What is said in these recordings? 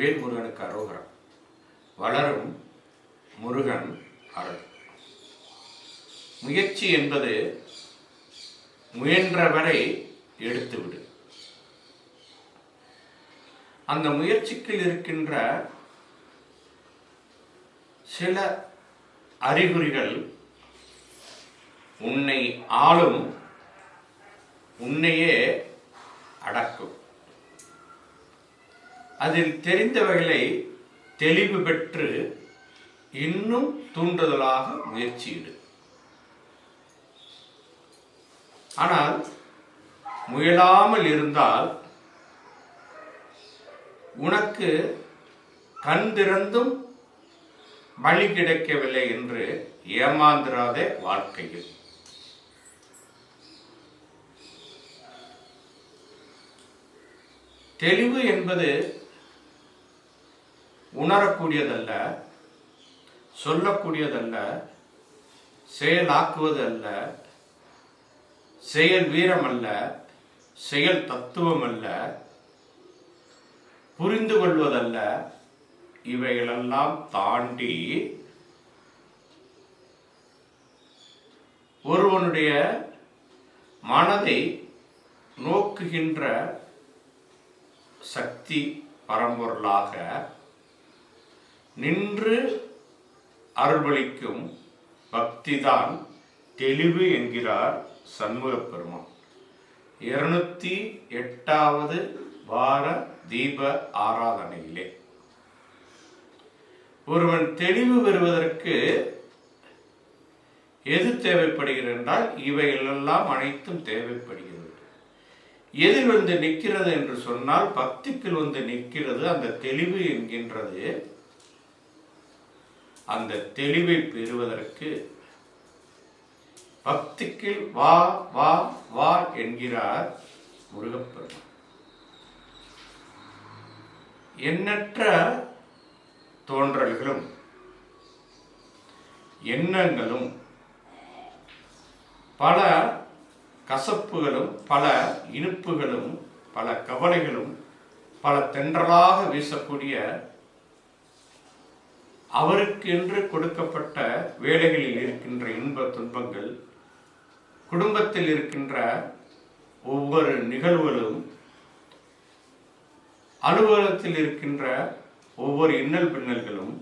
வெற்றிவேல் முருகனுக்கு அரோகரம் வளரும் முருகன் அருள். முயற்சி என்பது முயன்றவரை எடுத்துவிடு அந்த முயற்சிக்கு இருக்கின்ற சில அறிகுறிகள் உன்னை ஆளும் உன்னையே அடக்கும். அதில் தெரிந்தவைகளை தெளிவு பெற்று இன்னும் தூண்டுதலாக முயற்சியிடு. ஆனால் முயலாமல் இருந்தால் உனக்கு கண் திறந்தும் வழி கிடைக்கவில்லை என்று ஏமாந்திராதே வாழ்க்கையில். தெளிவு என்பது உணரக்கூடியதல்ல சொல்லக்கூடியதல்ல செயலாக்குவதல்ல செயல் வீரம் அல்ல செயல் தத்துவம் அல்ல புரிந்து கொள்வதல்ல இவைகளெல்லாம் தாண்டி ஒருவனுடைய மனதை நோக்குகின்ற சக்தி பரம்பொருளாக நின்று அருள்பளிக்கும் பக்திதான் தெளிவு என்கிறார் சண்முகப் பெருமான் இருநூத்தி எட்டாவது வார தீப ஆராதனையிலே. ஒருவன் தெளிவு பெறுவதற்கு எது தேவைப்படுகிறது என்றால் இவைகளெல்லாம் அனைத்தும் தேவைப்படுகிறது. எதில் வந்து நிற்கிறது என்று சொன்னால் பக்திக்குள் வந்து நிற்கிறது அந்த தெளிவு என்கின்றது அந்த தெளிவை பெறுவதற்கு பக்திக்கு வா வா வா என்கிறார் முருகப்பெருமான். எண்ணற்ற தோன்றல்களும் எண்ணங்களும் பல கசப்புகளும் பல இனிப்புகளும் பல கவலைகளும் பல தென்றலாக வீசக்கூடிய அவருக்கு என்று கொடுக்கப்பட்ட வேலைகளில் இருக்கின்ற இன்ப துன்பங்கள் குடும்பத்தில் இருக்கின்ற ஒவ்வொரு நிகழ்வுகளும் அலுவலகத்தில் இருக்கின்ற ஒவ்வொரு இன்னல் பின்னல்களும்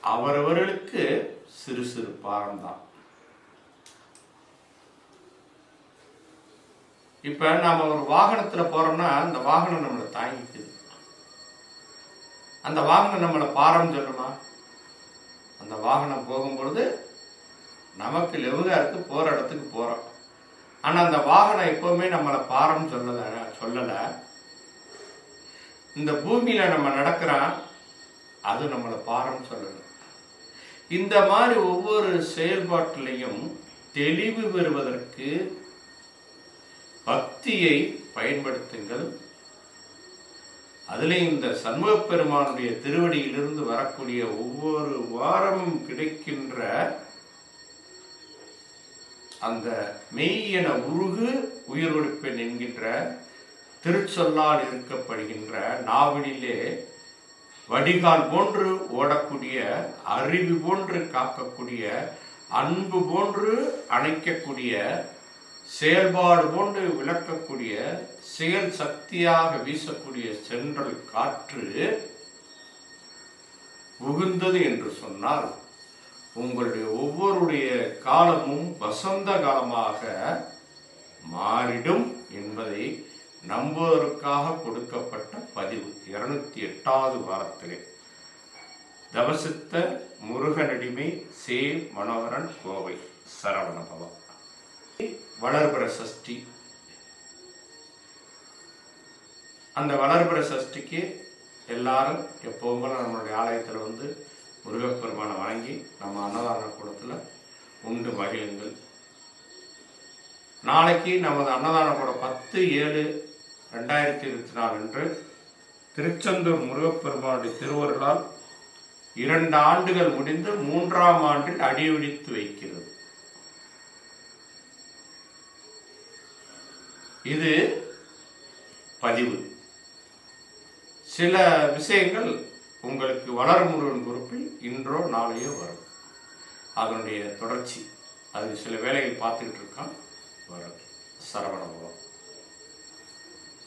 அவரவர்களுக்கு சிறு சிறு பாரம்தான். இப்ப நாம ஒரு வாகனத்துல போறோம்னா அந்த வாகனம் நம்மளை தாங்கிக்குது. அந்த வாகனம் நம்மளை பாரம் சொல்லுமா? அந்த வாகனம் போகும்பொழுது நமக்கு லெவுகா இருக்கு போற இடத்துக்கு போகிறோம் ஆனால் அந்த வாகனம் எப்போவுமே நம்மளை பாரம்னு சொல்லல சொல்லலை. இந்த பூமியில் நம்ம நடக்கிறோம் அது நம்மளை பாரம்னு சொல்லணும் இந்த மாதிரி ஒவ்வொரு செயல்பாட்டிலையும் தெளிவு பெறுவதற்கு பக்தியை பயன்படுத்துங்கள். அதிலே இந்த சண்முக பெருமானுடைய திருவடியிலிருந்து வரக்கூடிய ஒவ்வொரு வாரமும் கிடைக்கின்ற அந்த மெய் என உருகு உயிர் கொடுப்பேன் என்கின்ற திருச்சொல்லால் இருக்கப்படுகின்ற நாவலிலே வடிகால் போன்று ஓடக்கூடிய அறிவு போன்று காக்கக்கூடிய அன்பு போன்று அணைக்கக்கூடிய செயல்பாடு போன்று விளக்கக்கூடிய செயல் சக்தியாக வீசக்கூடிய சென்றல் காற்று உகுந்தது என்று சொன்னால் உங்களுடைய ஒவ்வொருடைய காலமும் வசந்த காலமாக மாறிடும் என்பதை நம்புவதற்காக கொடுக்கப்பட்ட பதிவு. இருநூத்தி எட்டாவது வாரத்திலே. தவசித்த முருகனடிமை சே மனோகரன் கோவை. சரவணபவம் வளர்பிற சஷ்டி. அந்த வளர்பிற சஷ்டிக்கு எல்லாரும் எப்பவும் போல நம்மளுடைய ஆலயத்தில் வந்து முருகப்பெருமானை வாங்கி நம்ம அன்னதான கூடத்தில் உண்டு மகிழுங்கள். நாளைக்கு நமது அன்னதான கூடம் பத்து ஏழு ரெண்டாயிரத்தி இருபத்தி நாலு அன்று திருச்செந்தூர் முருகப்பெருமானுடைய திருவருளால் இரண்டு ஆண்டுகள் முடிந்து மூன்றாம் ஆண்டில் அடியொடித்து வைக்கிறது. இது பதிவு. சில விஷயங்கள் உங்களுக்கு வளரும் முருகன் குறிப்பில் இன்றோ நாளையோ வரும். அதனுடைய தொடர்ச்சி. அது சில வேலைகள் பார்த்துக்கிட்டு இருக்கான். வரும். சரவணபவம்